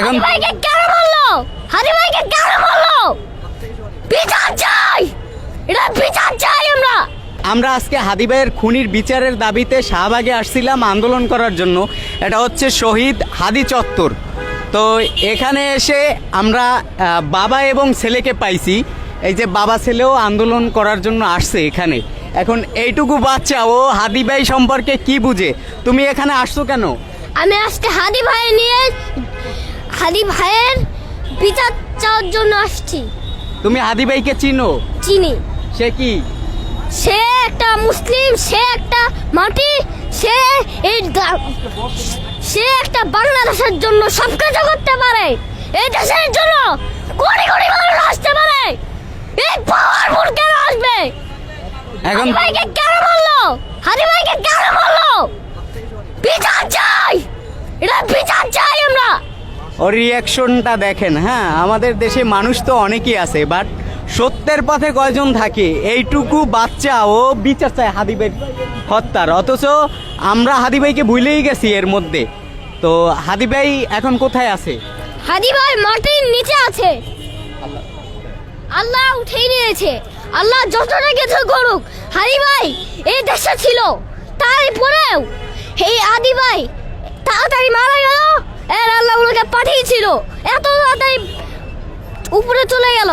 এখন ভাইকে কেন বলল হাদি ভাইকে কেন বলল বিচার চাই! এটা বিচার চাই আমরা! আমরা আজকে হাদিবাইয়ের খুনির বিচারের দাবিতে শাহবাগে আসছিলাম আন্দোলন করার জন্য। এটা হচ্ছে শহীদ হাদি চত্বর। তো এখানে এসে আমরা বাবা এবং ছেলেকে পাইছি। এই যে বাবা ছেলেও আন্দোলন করার জন্য আসছে এখানে। এখন এইটুকু বাচ্চা ও হাদিবাই সম্পর্কে কি বুঝে? তুমি এখানে আসছো কেন? আমি আজকে হাদি ভাই নিয়ে হাদি ভাইয়ের বিচার চাওয়ার জন্য আসছি। তুমি হাদি ভাইকে চিনো? চিনি। সে কি? সে একটা মুসলিম সে একটা মাটি সে এই সে একটা বাংলাদেশের জন্য সব কিছু করতে পারে। এই দেশের জন্য কোটি কোটি মানুষ আসতে পারে। এই পাওয়ারফুল কেন আসবে? এখন ভাইকে কেন বলল হাদি ভাইকে কেন বলল বিচার চাই। এটা ওর রিয়াকশনটা দেখেন হ্যাঁ আমাদের দেশে মানুষ তো অনেকেই আছে বাট সত্যের পথে কয়জন থাকে, এইটুকু বাচ্চা ও বিচার চায় হাদিবের হত্যার, অথচ আমরা হাদিবাইকে ভুলেই গেছি এর মধ্যে। তো হাদিবাই এখন কোথায় আছে? হাদি ভাই মাটির নিচে আছে। আল্লাহ উঠেই নিয়েছে। আল্লাহ যতটা কিছু করুক হাদি ভাই এই দেশে ছিল, তারপরেও এই আদি ভাই তাড়াতাড়ি মারা গেল। এর আল্লাহ ওনাকে পাঠিয়েছিল। এত তাড়াতাড়ি উপরে চলে গেল।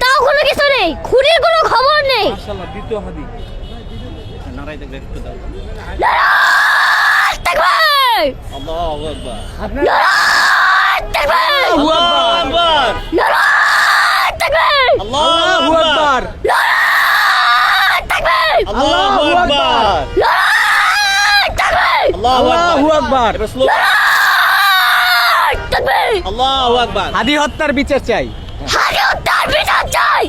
তাও কোনো কিছু নেই। খুনির কোনো খবর নেই। নারায় তাকবীর! নারায় তাকবীর! নারায় তাকবীর! আল্লাহু আকবার। নারায় তাকবীর! আল্লাহু আকবার। নারায় তাকবীর! আল্লাহু আকবার। নারায় তাকবীর! হাদি হত্যার বিচার চাই। হাদি হত্যার বিচার চাই।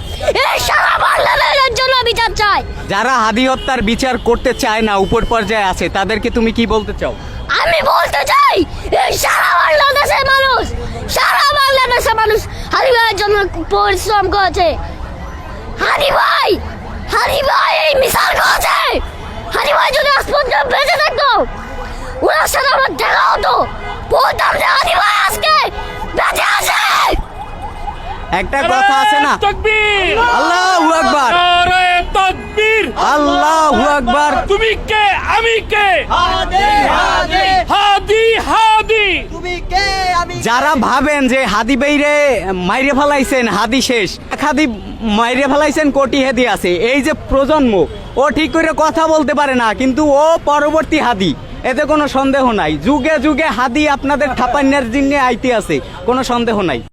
এই সারা বাংলাদেশের জন্য বিচার চাই। যারা হাদি হত্যার বিচার করতে চায় না উপর পর্যায়ে আছে তাদেরকে তুমি কি বলতে চাও? আমি বলতে চাই এই সারা বাংলাদেশের মানুষ সারা বাংলাদেশের মানুষ হারি ভাইয়ের জন্য পরিশ্রম করেছে। হারি ভাই হারি ভাই এই মিশাল করেছে। হারি ভাই যদি আজ পর্যন্ত বেঁচে থাকতো ওনার সাথে আমার দেখা একটা কথা আছে না? তাকবীর! আল্লাহু আকবার! তাকবীর! আল্লাহু আকবার! তুমি কে? আমি কে? হাদি হাদি! যারা ভাবেন যে হাদি বেইরে মাইরে ফেলাইছেন হাদি শেষ। এক হাদি মাইরে ফেলাইছেন কোটি হেদি আছে। এই যে প্রজন্ম ও ঠিক করে কথা বলতে পারে না কিন্তু ও পরবর্তী হাদি। এতে কোনো সন্দেহ নাই। যুগে যুগে হাদি আপনাদের থাপান্যার জন্য আইতে আছে কোনো সন্দেহ নাই।